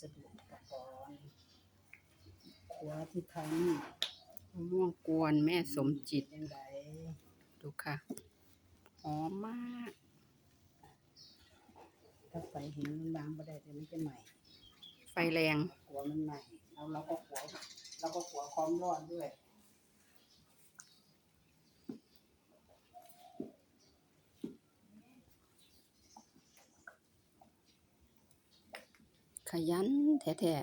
สดุอุปกรณ์ครัวที่ทำมะม่วงกวนแม่สมจิต ยังไงดูค่ะ หอมมาก ถ้าไฟเห็นมันบางไม่ได้แต่มันจะใหม่ ไฟแรงกลัวมันใหม่แล้วเราก็ขัวเราก็ขัวความร้อนด้วย ขยันแท้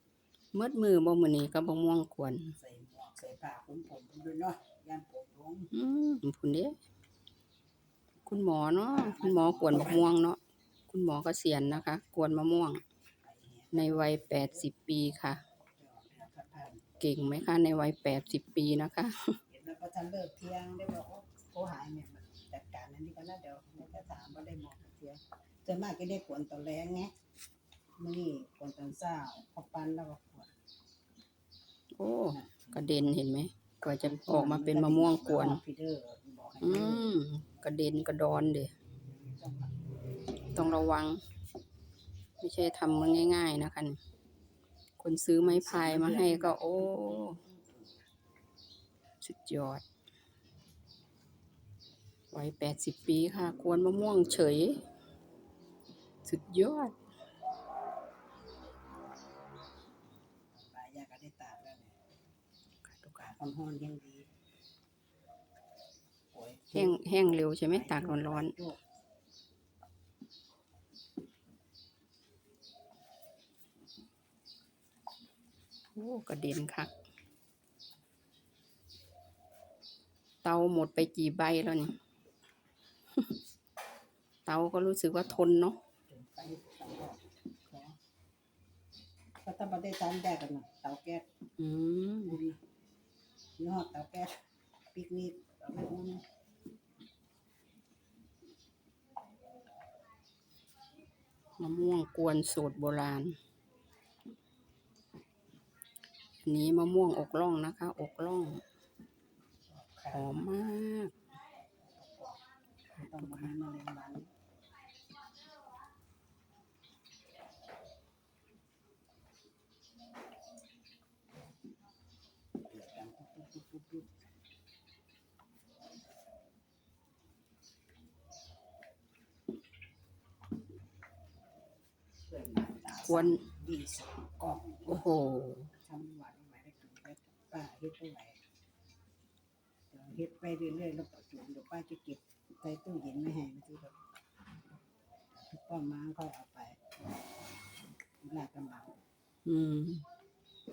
ๆเมืดมือบ่มื้อนี้ก็บ่ม่วงกวนใส่หมวกใส่ผ้าคลุมผมด้วยเนาะย่านผมลงอืมพุ่นเด้คุณหมอเนาะคุณหมอกวนมะม่วงเนาะคุณหมอเกษียณนะคะ กวนมะม่วงไปเนี่ยในวัย80ปีค่ะเดี๋ยวเนี่ยถ้าท่านเก่งไหมคะ ในวัย80ปีนะคะเห็นแล้วก็ท่านเลิกเที่ยงได้บอกว่าโทรหายเนี่ยมันจัดการอันนี้ก็น่าเดี๋ยวเราจะถามว่าได้บอกเที่ยงส่วนมากก็ได้กวนตอนแรงไง มื้อนี้กวนตอนเช้าพอปันแล้วก็กวนโอ้กระเด็นเห็นไหมกว่าจะออกมาเป็นมะม่วงกวน พี่เด้อบอกให้อืมกระเด็นกระดอนเด้ต้องระวัง ไม่ใช่ทำมันง่ายๆนะคะนี่คนซื้อไม้พายมาให้ก็โอ้ สุดยอดวัยแปดสิบปีค่ะ กวนมะม่วงเฉย สุดยอด ปลายาก็ได้ตากแล้วเนี่ย ตุกาคนห้อนยังดีโอ้ยแห้งแห้งเร็วใช่ไหมตากร้อนๆ โอ้กระเด็นค่ะเตาหมดไปกี่ใบแล้วเนี่ย เตาก็รู้สึกว่าทนเนาะถึงไปตลอดขอก็ต้องมาได้ทานได้กันนะเตาแก๊สอืมดูดิ ยี่ห้อเตาแก๊สปิกนิกเอาไปอุ่นมะม่วงกวนสูตรโบราณอันนี้มะม่วงอกล่องนะคะ อกล่องหค่ะอมมาก ต้องมาแมลงวันเดือดดังปุ๊บปุ๊บปุ๊บปุ๊บปุ๊บเพื่อน บ้านตาควรดีสุดกล่องโอ้โหทำหวานไว้ได้กินได้ป้าเฮ็ดเท่าไหร่เดี๋ยวเฮ็ดไปเรื่อยๆแล้วประจุเดี๋ยวป้าจะเก็บใส่ตู้เย็นไม่ให้มันที่แบบป้ามาค่อยเอาไปลาดกำลังอืม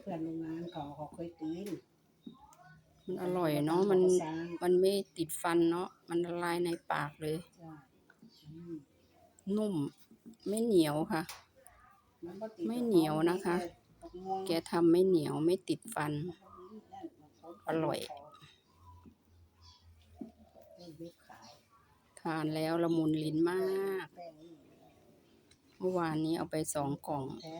เพื่อนโรงงานเขาเขาเคยตีนมันอร่อยเนาะมันสร้างมันไม่ติดฟันเนาะมันละลายในปากเลยใช่อืมนุ่ม ไม่เหนียวค่ะมันบ่ติด ไม่เหนียวนะคะบักม่วงแกทำไม่เหนียวไม่ติดฟัน อร่อยเริ่มเว็บขายทานแล้วละมุนลิ้นมากแป้งนี่เมื่อวานนี้เอาไปสองกล่องแท้